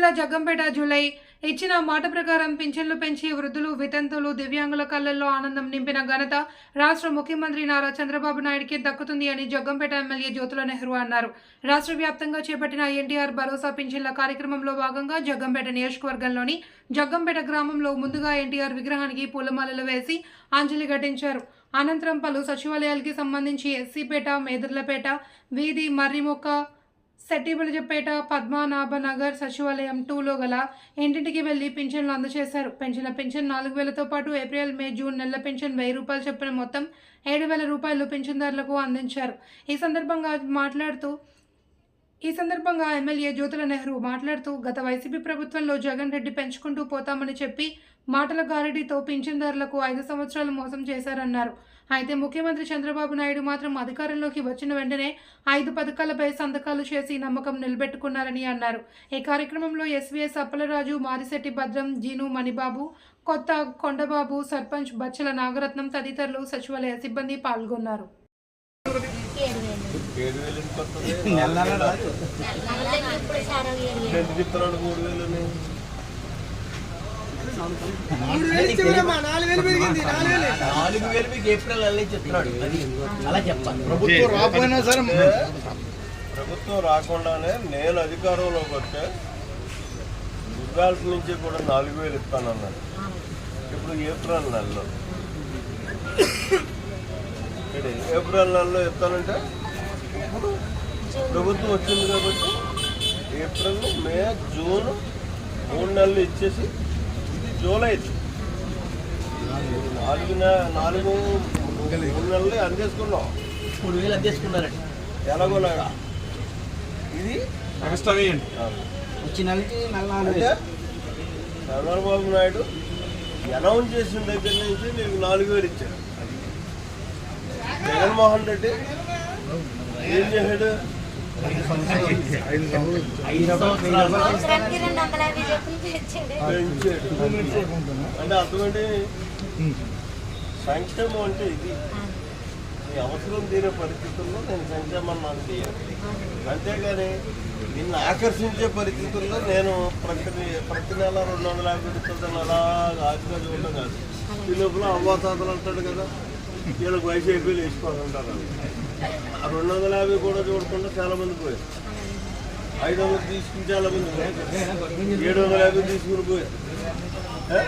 జిల్లా జగ్గంపేట జూలై ఇచ్చిన మాట ప్రకారం పింఛన్లు పెంచి వృద్ధులు వితంతులు దివ్యాంగుల కళ్ళల్లో ఆనందం నింపిన ఘనత రాష్ట్ర ముఖ్యమంత్రి నారా చంద్రబాబు నాయుడికి దక్కుతుంది అని జగ్గంపేట ఎమ్మెల్యే జ్యోతుల నెహ్రూ అన్నారు. రాష్ట్ర వ్యాప్తంగా చేపట్టిన ఎన్టీఆర్ భరోసా పింఛన్ల కార్యక్రమంలో భాగంగా జగ్గంపేట నియోజకవర్గంలోని జగ్గంపేట గ్రామంలో ముందుగా ఎన్టీఆర్ విగ్రహానికి పూలమాలలు వేసి అంజలి ఘటించారు. అనంతరం పలు సచివాలయాలకి సంబంధించి ఎస్సీపేట మేదర్లపేట వీధి మర్రిమొక్క సెట్టిబలిజపేట పద్మనాభ నగర్ సచివాలయం టూలో గల ఇంటింటికి వెళ్ళి పింఛన్లు అందజేశారు. పెంచిన పెన్షన్ నాలుగు వేలతో పాటు ఏప్రిల్ మే జూన్ నెల పెన్షన్ వెయ్యి రూపాయలు చెప్పిన మొత్తం ఏడు వేల రూపాయలు పింఛన్దారులకు అందించారు. ఈ సందర్భంగా మాట్లాడుతూ ఈ సందర్భంగా ఎమ్మెల్యే జ్యోతుల నెహ్రూ మాట్లాడుతూ గత వైసీపీ ప్రభుత్వంలో జగన్ రెడ్డి పెంచుకుంటూ పోతామని చెప్పి మాటల గారడీతో పింఛన్దారులకు ఐదు సంవత్సరాలు మోసం చేశారన్నారు. అయితే ముఖ్యమంత్రి చంద్రబాబు నాయుడు మాత్రం అధికారంలోకి వచ్చిన వెంటనే ఐదు పథకాలపై సంతకాలు చేసి నమ్మకం నిలబెట్టుకున్నారని అన్నారు. ఈ కార్యక్రమంలో ఎస్వీఎస్ అప్పలరాజు మారిశెట్టి భద్రం జీను మణిబాబు కొత్త కొండబాబు సర్పంచ్ బచ్చల నాగరత్నం తదితరులు సచివాలయ సిబ్బంది పాల్గొన్నారు. ఏడు వేలు నెలకి మూడు వేలు నాలుగు వేలు మీకు ఏప్రిల్ నెల చెప్తున్నాడు అలా చెప్పాలి ప్రభుత్వం రాకపోయినా సరే ప్రభుత్వం రాకుండానే నేను అధికారంలోకి వస్తే గుజరాత్ నుంచి కూడా నాలుగు వేలు ఇస్తానన్నాడు. ఇప్పుడు ఏప్రిల్ నెలలో. ఏంటి? ఏప్రిల్ నెలలో ఇస్తానంటే ఇప్పుడు ప్రభుత్వం వచ్చింది కాబట్టి ఏప్రిల్ మే జూన్ మూడు నెలలు ఇచ్చేసి ఇది జూలై. నాలుగు నాలుగు మూడు నెలలు అందేసుకున్నాం. మూడు వేలు అందేసుకున్నారండి. ఎలాగోలాగా ఇది ఎక్స్ట్రా వేయండి. ఆ, వచ్చి నెలకి నెల నాలుగు అంటే చంద్రబాబు నాయుడు అనౌన్స్ చేసిన దగ్గర నుంచి నీకు నాలుగు వేలు ఇచ్చాడు జగన్మోహన్ రెడ్డి ఏం చేశాడు? అంటే అటువంటి సంక్షేమం అంటే ఇది. నీ అవసరం తీరే పరిస్థితుల్లో నేను సంక్షేమాన్ని నాకు తీయాలి. అంతేగాని నిన్ను ఆకర్షించే పరిస్థితుల్లో నేను ప్రతి ప్రతి నెల రెండు వందల యాభై రూపాయలు అలా ఆశగా చూడడం కాదు ఈ లోపల అవ్వాతాతలు అంటాడు కదా. వీళ్ళకి వయసు అయిపోయి వేసుకోవాలంటారు ఆ రెండు వందల యాభై కూడా చూడకుండా చాలా మంది పోయారు ఐదు వందలు తీసుకుని చాలా మంది పోయారు ఏడు వందల యాభై తీసుకుని పోయారు ఏ?